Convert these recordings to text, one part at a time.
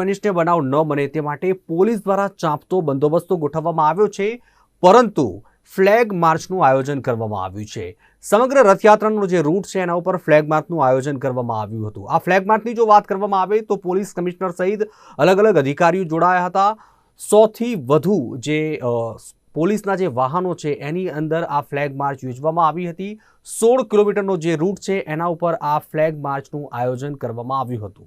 અનિષ્ટ બનાવ ન બને તે માટે પોલીસ દ્વારા ચાંપતો બંદોબસ્તો ગોઠવવામાં આવ્યો છે, પરંતુ ફ્લેગ માર્ચનું આયોજન કરવામાં આવ્યું છે. સમગ્ર રથયાત્રાનો જે રૂટ છે, એના ઉપર ફ્લેગ માર્ચનું આયોજન કરવામાં આવ્યું હતું. આ ફ્લેગ માર્ચની જો વાત કરવામાં આવે તો પોલીસ કમિશનર સહિત અલગ અલગ અધિકારીઓ જોડાયા હતા. સોથી વધુ જે પોલીસના જે વાહનો છે, એની અંદર આ ફ્લેગ માર્ચ યોજવામાં આવી હતી. સોળ કિલોમીટરનો જે રૂટ છે, એના ઉપર આ ફ્લેગ માર્ચનું આયોજન કરવામાં આવ્યું હતું.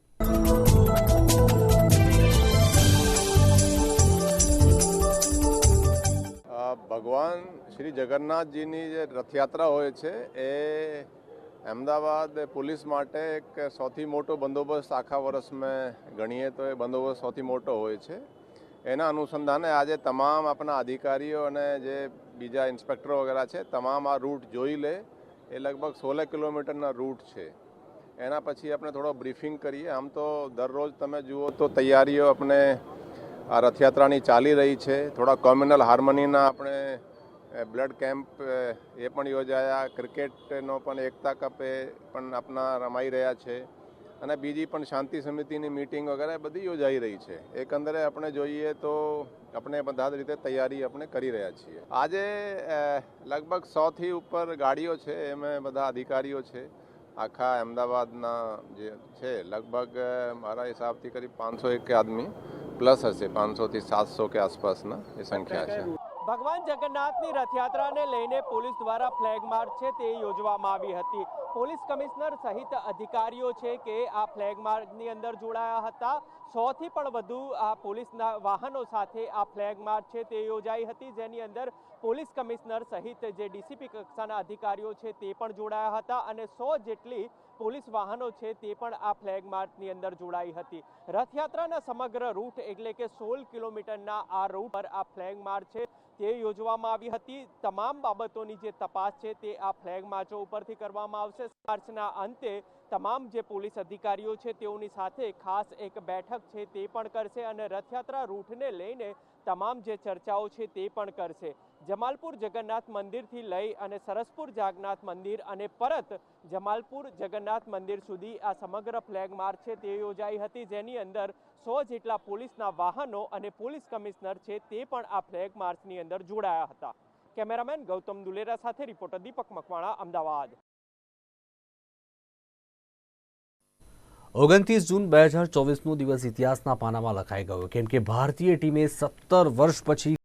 ભગવાન શ્રી જગન્નાથજીની જે રથયાત્રા હોય છે, એ અમદાવાદ પોલીસ માટે એક સૌથી મોટો બંદોબસ્ત આખા વર્ષમાં ગણીએ તો એ બંદોબસ્ત સૌથી મોટો હોય છે. એના અનુસંધાને આજે તમામ આપણા અધિકારીઓ અને જે બીજા ઇન્સ્પેક્ટરો વગેરે છે, તમામ આ રૂટ જોઈ લે. એ લગભગ સોળ કિલોમીટરના રૂટ છે. એના પછી આપણે થોડો બ્રીફિંગ કરીએ. આમ તો દરરોજ તમે જુઓ તો તૈયારીઓ આપણે આ રથયાત્રાની ચાલી રહી છે. થોડા કોમ્યુનલ હાર્મનીના આપણે બ્લડ કેમ્પ એ પણ યોજાયા. ક્રિકેટનો પણ એકતા કપ પણ આપણા રમાઈ રહ્યા છે. અને બીજી પણ શાંતિ સમિતિની મિટિંગ વગેરે બધી યોજાઈ રહી છે. એકંદરે આપણે જોઈએ તો આપણે બધા જ રીતે તૈયારી આપણે કરી રહ્યા છીએ. આજે લગભગ સોથી ઉપર ગાડીઓ છે, એમાં બધા અધિકારીઓ છે. આખા અમદાવાદના જે છે, લગભગ, મારા હિસાબથી કરીબ પાંચસો એક આદમી. પ્લસ હશે, પાંચસોથી સાતસો કે આસપાસના એ સંખ્યા છે. ભગવાન જગન્નાથની રથયાત્રાને લઈને પોલીસ દ્વારા ફ્લેગ માર્ચ છે તે યોજવામાં આવી હતી. પોલીસ કમિશનર સહિત અધિકારીઓ છે કે આ ફ્લેગ માર્ચની અંદર જોડાયા હતા. સોથી પણ વધુ આ પોલીસના વાહનો સાથે આ ફ્લેગ માર્ચ છે તે યોજાઈ હતી. જેની અંદર પોલીસ કમિશનર સહિત જે ડીસીપી કક્ષાના અધિકારીઓ છે તે પણ જોડાયા હતા અને સો જેટલી પોલીસ વાહનો છે તે પણ આ ફ્લેગ માર્ચની અંદર જોડાઈ હતી. રથયાત્રાના સમગ્ર રૂટ એટલે કે સોળ કિલોમીટરના આ રૂટ પર આ ફ્લેગ માર્ચ છે તે યોજવામાં આવી હતી. તમામ બાબતોની જે તપાસ છે તે આ ફ્લેગ માર્ચો ઉપરથી કરવામાં આવશે. માર્ચના અંતે તમામ જે પોલીસ અધિકારીઓ છે તેઓની સાથે ખાસ એક બેઠક છે તે પણ કરશે અને રથયાત્રા રૂટને લઈને તમામ જે ચર્ચાઓ છે તે પણ કરશે. જમાલપુર જગન્નાથ મંદિરથી લઈ અને સરસપુર જાગનાથ મંદિર અને પરત જમાલપુર જગન્નાથ મંદિર સુધી આ સમગ્ર ફ્લેગ માર્ચ છે તે યોજાઈ હતી. જેની અંદર સો જેટલા પોલીસના વાહનો અને પોલીસ કમિશનર છે તે પણ આ ફ્લેગ માર્ચની અંદર જોડાયા હતા. કેમેરામેન ગૌતમ દુલેરા સાથે રિપોર્ટર દીપક મકવાણા, અમદાવાદ. ઓગણત્રીસ જૂન બે હજાર ચોવીસનો દિવસ ઇતિહાસના પાનામાં લખાઈ ગયો. કેમ કે ભારતીય ટીમે સત્તર વર્ષ પછી